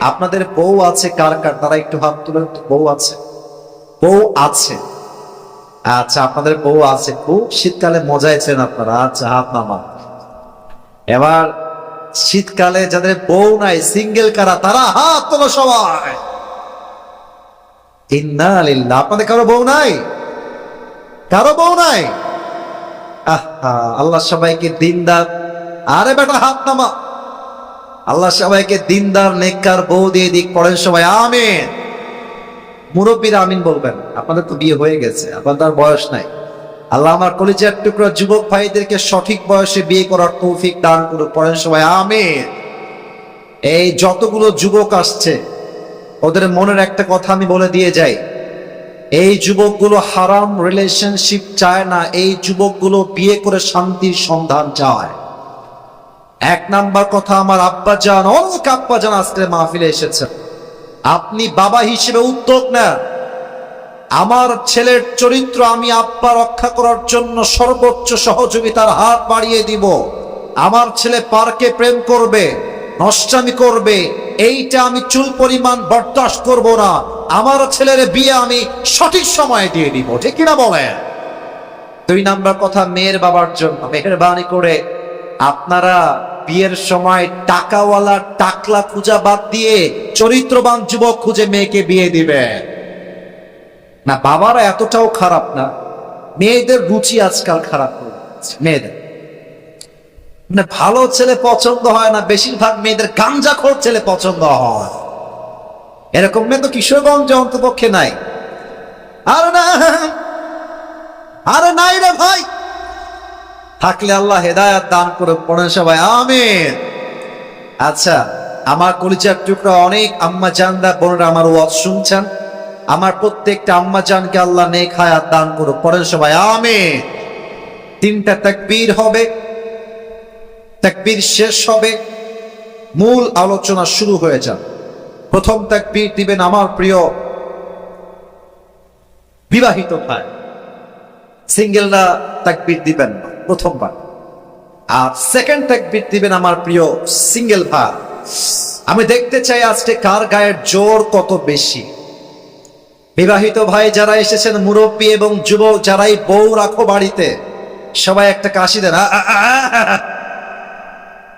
আপনাদের বউ আছে কার কার? তারা একটু হাত তুলে বউ আছে। বউ আছে। আচ্ছা আপনাদের বউ আছে। খুব শীতকালে মজাইছেন আপনারা। আচ্ছা হাত নামা এবার শীতকালে যাদের বউ নাই সিঙ্গেল কারা? তারা হাত তোলো সবাই। ইন্না লিল্লাহ আপনাদের কারও বউ নাই? কারও বউ নাই? আহা, আল্লাহ সবাইকে দিনদার। আরে বেটা হাত নামা আল্লাহ সবাইকে দিনদার, নেককার, বউ দিয়ে দিক, পড়েন সবাই, আমিন। মুরব্বীরা আমিন বলবেন, আপনাদের তো বিয়ে হয়ে গেছে, আপনাদের বয়স নাই। আল্লাহ আমার কলিজার টুকরা যুবক ভাইদেরকে সঠিক বয়সে বিয়ে করার তৌফিক দান করে পড়েন সবাই, আমিন। এই যতগুলো যুবক আসছে, ওদের মনের একটা কথা আমি বলে দিয়ে যাই। এই যুবকগুলো হারাম রিলেশনশিপ চায় না, এই যুবকগুলো বিয়ে করে শান্তির সন্ধান চায়। এক নাম্বার কথা আমার আব্বা যান অনেক আব্বা যান আজকে মাহফিলে এসেছেন আপনি বাবা হিসেবে উদ্যোগ নেন। আমার ছেলের চরিত্র আমি আব্বা রক্ষা করার জন্য সর্বোচ্চ সহযোগিতার হাত বাড়িয়ে দিব। আমার ছেলে পার্কে প্রেম করবে, নষ্টামি করবে, এইটা আমি চুল পরিমাণ বরদাস্ত করব না। আমার ছেলের বিয়ে আমি সঠিক সময়ে দিয়ে দিব, ঠিক কিনা বলেন? দুই নাম্বার কথা মেয়ের বাবার জন্য। মেহরবানি করে আপনারা বিয়ের সময় টাকাওয়ালা টাকলা খুঁজা বাদ দিয়ে চরিত্রবান যুবক খুঁজে মেয়েকে বিয়ে দিবে। না, বাবারা এতটাও খারাপ না। মেয়েদের রুচি আজকাল খারাপ মেয়েদের। মানে ভালো ছেলে পছন্দ হয় না, বেশিরভাগ মেয়েদের গাঞ্জাখোর ছেলে পছন্দ হয়। এরকম মেয়ে তো কিশোরগঞ্জে অন্তপক্ষে নাই। আর না, আরে নাই রে ভাই। থাকলে আল্লাহ হেদায়াত দান করে পড়ে সবাই, আমিন। আচ্ছা আমার কলিচার টুকরা অনেক আম্মা জানরা বোনরা আমার ওয়াজ শুনছেন। আমার প্রত্যেকটা আম্মা জানকে আল্লাহ নেক হায়াত দান করো পড়েন সবাই, আমিন। তিনটা তাকবীর হবে, তাকবীর শেষ হবে, মূল আলোচনা শুরু হয়ে যাবে। প্রথম তাকবীর দিবেন আমার প্রিয় বিবাহিত ভাই। সিঙ্গেলরা তাকবির দিবেন না। প্রথমবার। আর সেকেন্ড তাকবির দিবেন আমার প্রিয় সিঙ্গেল ভাই আমি দেখতে চাই আজকে কার গায়ের জোর কত বেশি। বিবাহিত ভাই যারা এসেছেন, মুরব্বী এবং যুবক যারাই বউ রাখো বাড়িতে, সবাই একটা কাশি দেন।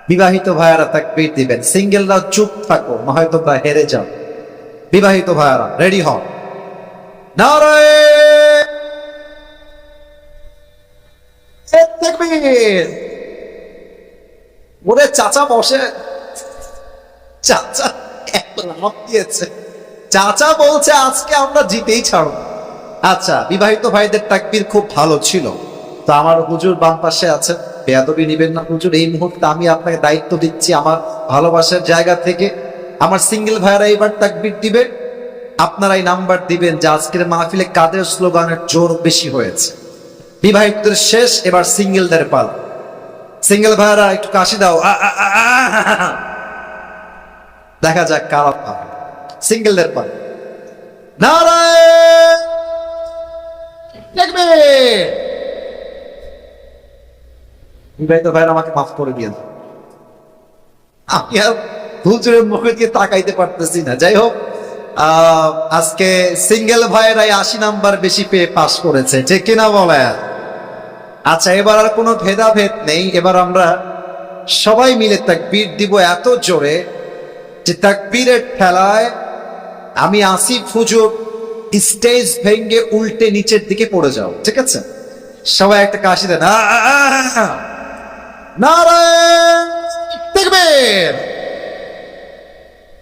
বিবাহিত ভাইয়ারা তাকবির দিবেন। সিঙ্গেলরা চুপ থাকো হয়তো হেরে যাও। বিবাহিত ভাইয়ারা রেডি হন নারায়ণ! ওরে চাচা বসে। চাচা দিয়েছে। চাচা বলছে, আজকে আমরা জিতেই ছাড়ব। আচ্ছা বিবাহিত ভাইদের তাকবীর খুব ভালো ছিল। আমার হুজুর বাম পাশে আছে বেয়াদবি নিবেন না হুজুর, এই মুহূর্তে আমি আপনাকে দায়িত্ব দিচ্ছি আমার ভালোবাসার জায়গা থেকে। আমার সিঙ্গেল ভাইয়েরা এবার তাকবীর দিবে। আপনারাই নাম্বার দিবেন যে আজকের মাহফিলে কাদের স্লোগানের জোর বেশি হয়েছে। বিবাহিতদের শেষ এবার সিঙ্গেলদের পাল। সিঙ্গেল ভাইরা একটু কাশি দাও। দেখা যাক কারা পাবে সিঙ্গেলদের পাল। নারায়ণ! দেখবে! বিবাহিত ভাইরা আমাকে মাফ করে দিয়ে আমি আর হুজুরের মুখে দিয়ে তাকাইতে পারতেছি না। যাই হোক আজকে সিঙ্গেল ভাইয়েরাই আশি নাম্বার বেশি পেয়ে পাশ করেছে। ঠিক কিনা বলে আচ্ছা এবার আর কোনো ভেদাভেদ নেই। এবার আমরা সবাই মিলে তাকবীর দিব এত জোরে যে তাকবীরের ঠেলায় আমি আসিফ হুজুর স্টেজ ভেঙ্গে উল্টে নিচের দিকে পড়ে যাও, ঠিক আছে? সবাই একটা কাশি দেন। নারায়ণ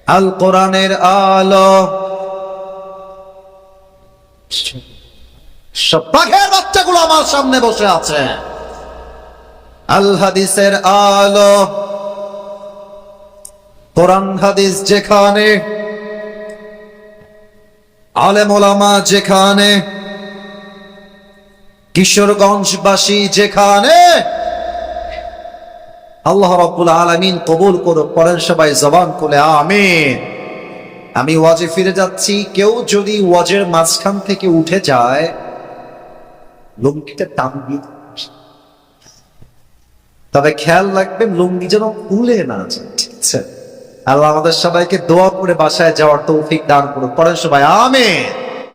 আল কোরআনের আলো। বাঘের বাচ্চাগুলো আমার সামনে বসে আছে। আল হাদিসের আলো। কোরআন হাদিস যেখানে, আলেম যেখানে, কিশোরগঞ্জবাসী যেখানে, আল্লাহ রাব্বুল আলামিন কবুল করো পড়েন সবাই জবান খুলে, আমিন। আমি ওয়াজে ফিরে যাচ্ছি। কেউ যদি ওয়াজের মাঝখান থেকে উঠে যায় লুঙ্গিটা টান দিয়ে তবে খেয়াল রাখবে লুঙ্গি যেন খুলে না আল্লাহ আমাদের সবাইকে দোয়া করে বাসায় যাওয়ার তৌফিক দান করুন। পরের সবাই, আমেন।